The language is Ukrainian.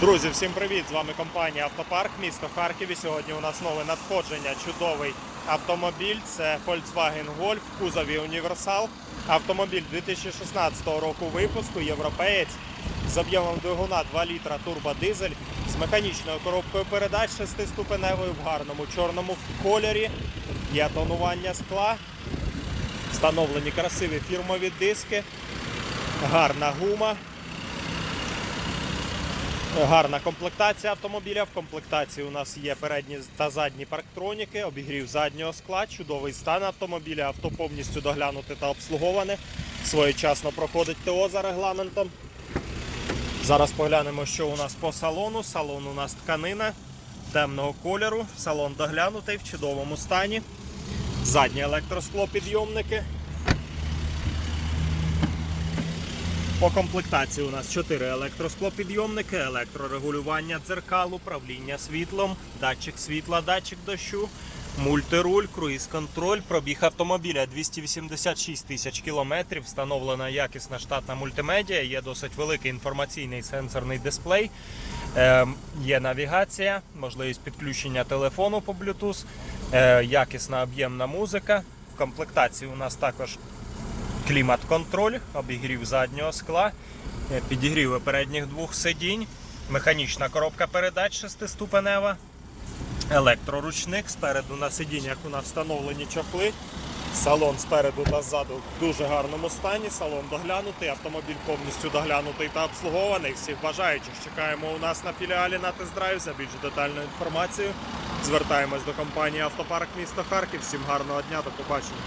Друзі, всім привіт! З вами компанія Автопарк, місто Харків. Сьогодні у нас нове надходження. Чудовий автомобіль. Це Volkswagen Golf в кузові Універсал. Автомобіль 2016 року випуску, європеєць з об'ємом двигуна 2 літра турбодизель з механічною коробкою передач шестиступеневою в гарному чорному кольорі. Є тонування скла, встановлені красиві фірмові диски, гарна гума. Гарна комплектація автомобіля. В комплектації у нас є передні та задні парктроніки, обігрів заднього скла, чудовий стан автомобіля, авто повністю доглянуте та обслуговане. Своєчасно проходить ТО за регламентом. Зараз поглянемо, що у нас по салону. Салон у нас тканина темного кольору. Салон доглянутий в чудовому стані. Задні електросклопідйомники. По комплектації у нас 4 електросклопідйомники, електрорегулювання дзеркал, управління світлом, датчик світла, датчик дощу, мультируль, круїз-контроль, пробіг автомобіля 286 тисяч кілометрів, встановлена якісна штатна мультимедіа, є досить великий інформаційний сенсорний дисплей, е, є навігація, можливість підключення телефону по Bluetooth, е, якісна об'ємна музика. В комплектації у нас також клімат-контроль, обігрів заднього скла, е, підігріви передніх двох сидінь, механічна коробка передач шестиступенева, електроручник. Спереду на сидіннях у нас встановлені чохли. Салон спереду та ззаду в дуже гарному стані. Салон доглянутий, автомобіль повністю доглянутий та обслугований. Всіх бажаючих чекаємо у нас на філіалі на тест-драйв за більш детальну інформацію. Звертаємось до компанії Автопарк місто Харків. Всім гарного дня, до побачення.